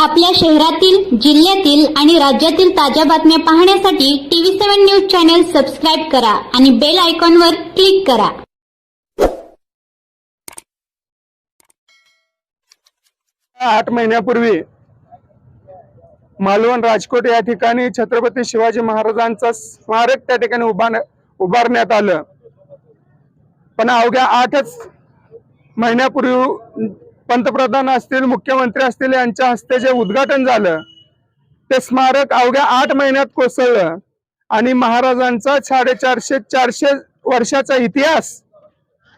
आपल्या शहरातील जिल्ह्यातील आणि राज्यातील ताज्या बातम्या पाहण्यासाठी TV seven news channel subscribe करा आणि बेल आयकॉनवर क्लिक करा. आठ महिन्यापूर्वी मालवण राजकोट या ठिकाणी छत्रपती शिवाजी महाराजांचं स्मारक त्या ठिकाणी उभार उभारण्यात आलं. पण अवघ्या आठच महिन्यापूर्वी पंतप्रधान असतील मुख्यमंत्री असतील यांच्या हस्ते जे उद्घाटन झालं ते स्मारक अवघ्या आठ महिन्यात कोसळलं. आणि महाराजांचा साडेचारशे चारशे वर्षाचा इतिहास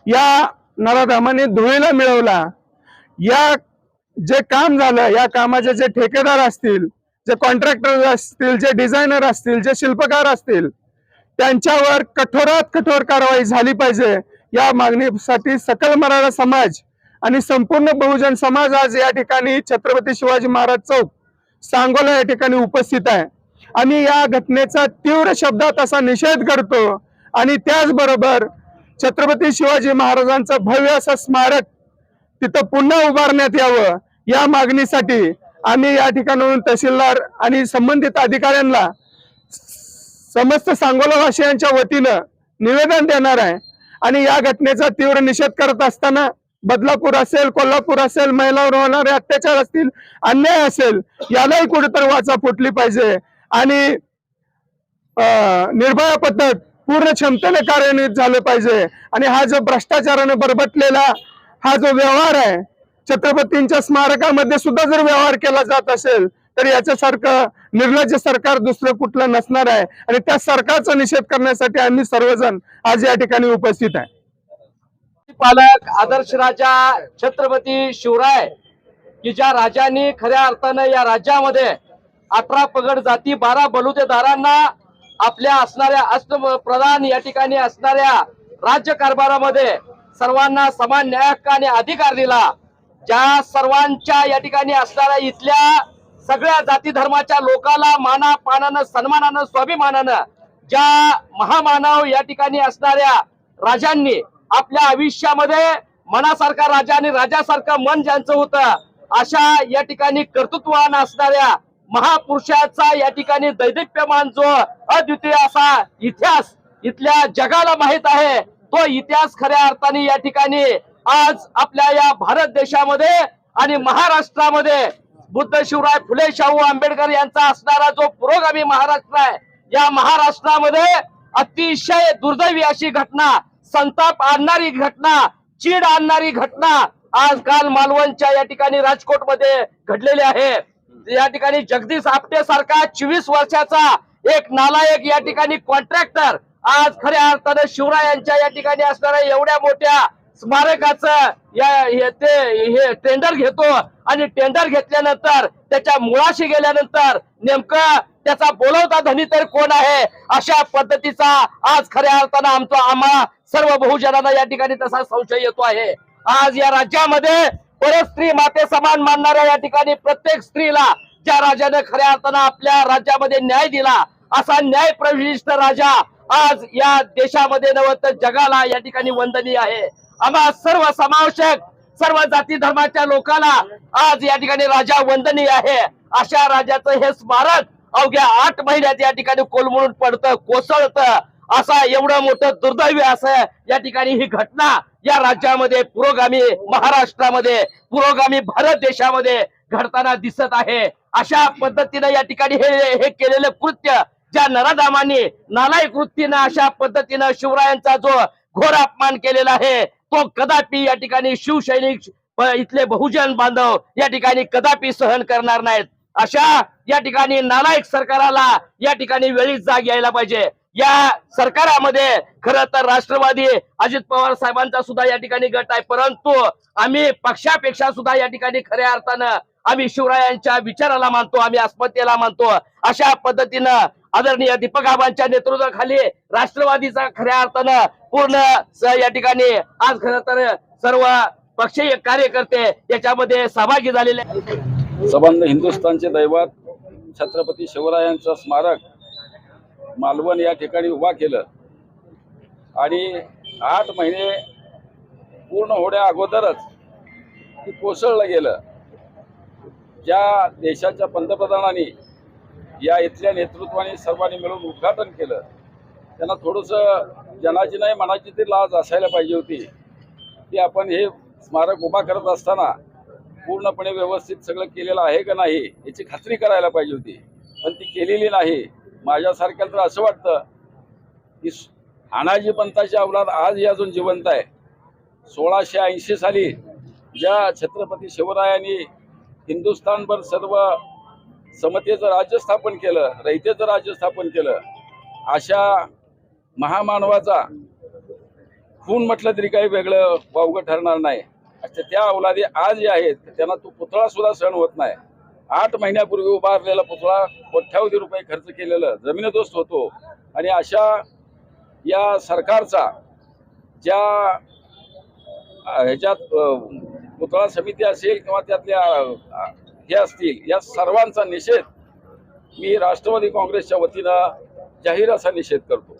या नराधामाने धुळीला मिळवला. या जे काम झालं या कामाचे जे ठेकेदार असतील जे कॉन्ट्रॅक्टर असतील जे डिझायनर असतील जे शिल्पकार असतील त्यांच्यावर कठोरात कठोर कारवाई झाली पाहिजे. या मागणीसाठी सकल मराठा समाज आणि संपूर्ण बहुजन समाज आज या ठिकाणी छत्रपती शिवाजी महाराज चौक सांगोला या ठिकाणी उपस्थित आहे. आम्ही या घटनेचा तीव्र शब्दात असा निषेध करतो आणि त्याचबरोबर छत्रपती शिवाजी महाराजांचं भव्य असं स्मारक तिथं पुन्हा उभारण्यात यावं या मागणीसाठी आम्ही या ठिकाणाहून तहसीलदार आणि संबंधित अधिकाऱ्यांना समस्त सांगोलावासियांच्या वतीनं निवेदन देणार आहे. आणि या घटनेचा तीव्र निषेध करत असताना बदलापूर असेल कोल्हापूर असेल महिलावर होणारे अत्याचार असतील अन्याय असेल यालाही कुठेतरी वाचा फुटली पाहिजे. आणि अं, निर्भया पद्धत पूर्ण क्षमतेने कार्यान्वित झालं पाहिजे. आणि हा जो भ्रष्टाचाराने बरबटलेला हा जो व्यवहार आहे छत्रपतींच्या स्मारकामध्ये सुद्धा जर व्यवहार केला जात असेल तर याच्यासारखं निर्लज्ज सरकार दुसरं कुठलं नसणार आहे. आणि त्या सरकारचा निषेध करण्यासाठी आम्ही सर्वजण आज या ठिकाणी उपस्थित आहे. पालक आदर्श राजा छत्रपती शिवराय की ज्या राजांनी खऱ्या अर्थानं या राज्यामध्ये अठरा पगड जाती बारा बलुतेदारांना आपल्या असणाऱ्या अष्टप्रधान या ठिकाणी असणाऱ्या राज्य कारभारामध्ये सर्वांना समान न्याय आणि अधिकार दिला. ज्या सर्वांच्या या ठिकाणी असणाऱ्या इथल्या सगळ्या जाती धर्माच्या लोकाला माना पानानं सन्मानानं स्वाभिमानानं ज्या महामानव या ठिकाणी असणाऱ्या राजांनी आपल्या आयुष्यामध्ये मनासारखा राजा आणि राजासारखं मन ज्यांचं होतं अशा या ठिकाणी कर्तृत्वान असणाऱ्या महापुरुषाचा या ठिकाणी दैदिप्यमान जो अद्वितीय असा इतिहास इथल्या जगाला माहीत आहे तो इतिहास खऱ्या अर्थाने या ठिकाणी आज आपल्या या भारत देशामध्ये आणि महाराष्ट्रामध्ये बुद्ध शिवराय फुले शाहू आंबेडकर यांचा असणारा जो पुरोगामी महाराष्ट्र आहे या महाराष्ट्रामध्ये अतिशय दुर्दैवी अशी घटना संताप आणणारी घटना चीड आणणारी घटना आज काल मालवणच्या या ठिकाणी राजकोटमध्ये घडलेली आहे. या ठिकाणी जगदीश आपटे सारखा चोवीस वर्षाचा एक नालायक या ठिकाणी कॉन्ट्रॅक्टर आज खऱ्या अर्थानं शिवरायांच्या या ठिकाणी असणाऱ्या एवढ्या मोठ्या स्मारकाचं या ते हे टेंडर घेतो आणि टेंडर घेतल्यानंतर त्याच्या मुळाशी गेल्यानंतर नेमकं त्याचा बोलवता धनी तर कोण आहे अशा पद्धतीचा आज खऱ्या अर्थानं आमचा आम्हा सर्व बहुजनांना या ठिकाणी तसा संशय येतो आहे. आज या राज्यामध्ये परत स्त्री माते समान मानणाऱ्या या ठिकाणी प्रत्येक स्त्रीला ज्या राजाने खऱ्या अर्थानं आपल्या राज्यामध्ये न्याय दिला असा न्याय प्रविष्ट राजा आज या देशामध्ये नव्हे तर जगाला या ठिकाणी वंदनीय आहे. आम्हा सर्व समावेशक सर्व जाती धर्माच्या लोकांना आज या ठिकाणी राजा वंदनीय आहे. अशा राजाचं हे स्मारक अवघ्या आठ महिन्यात या ठिकाणी कोलमळून पडतं कोसळतं. असा एवढं मोठं दुर्दैवी असं या ठिकाणी ही घटना या राज्यामध्ये पुरोगामी महाराष्ट्रामध्ये पुरोगामी भारत देशामध्ये घडताना दिसत आहे. अशा पद्धतीनं या ठिकाणी हे हे केलेलं कृत्य ज्या नराधामांनी नालायक वृत्तीनं अशा पद्धतीनं शिवरायांचा जो घोर अपमान केलेला आहे तो कदापि या ठिकाणी शिवसैनिक इथले बहुजन बांधव या ठिकाणी कदापि सहन करणार नाहीत. अशा या ठिकाणी नालायक सरकाराला या ठिकाणी वेळीच जाग यायला पाहिजे. या सरकारामध्ये खरं तर राष्ट्रवादी अजित पवार साहेबांचा सुद्धा या ठिकाणी गट आहे परंतु आम्ही पक्षापेक्षा सुद्धा या ठिकाणी खऱ्या अर्थानं आम्ही शिवरायांच्या विचाराला मानतो आम्ही अस्मतेला मानतो अशा पद्धतीनं आदरणीय दीपक आबांच्या नेतृत्वाखाली राष्ट्रवादीचा खऱ्या अर्थानं पूर्ण या ठिकाणी आज खरं तर सर्व पक्षीय कार्यकर्ते याच्यामध्ये सहभागी झालेले आहेत. हिंदुस्थानचे दैवत छत्रपती शिवरायांचं स्मारक मालवण या ठिकाणी उभा केलं. आणि आठ महिने पूर्ण होण्या अगोदरच ती कोसळलं गेलं. ज्या देशाच्या पंतप्रधानांनी या इथल्या नेतृत्वाने सर्वांनी मिळून उद्घाटन केलं त्यांना थोडंसं जनाची नाही मनाची ती लाज असायला पाहिजे होती. की आपण हे स्मारक उभा करत असताना पूर्णपणे व्यवस्थित सगळं केलेलं आहे का नाही याची खात्री करायला पाहिजे होती. पण ती केलेली नाही. माझ्यासारख्याला तर असं वाटतं की अनाजी पंताची अवलाद आजही अजून जिवंत आहे. सोळाशे ऐंशी साली ज्या छत्रपती शिवरायांनी हिंदुस्थानभर सर्व समतेचं राज्य स्थापन केलं रहितेचं राज्य स्थापन केलं अशा महामानवाचा खून म्हटलं तरी काही वेगळं वावगं ठरणार नाही. अशा त्या अवलादी आज जे आहेत त्यांना तो पुतळा सुद्धा सहन होत नाही. आठ महिन्यापूर्वी उभारलेला पुतळा कोट्यावधी रुपये खर्च केलेलं जमिनदोस्त होतो. आणि अशा या सरकारचा ज्या ह्याच्यात पुतळा समिती असेल किंवा त्यातल्या हे असतील या सर्वांचा निषेध मी राष्ट्रवादी काँग्रेसच्या वतीनं जाहीर असा निषेध करतो.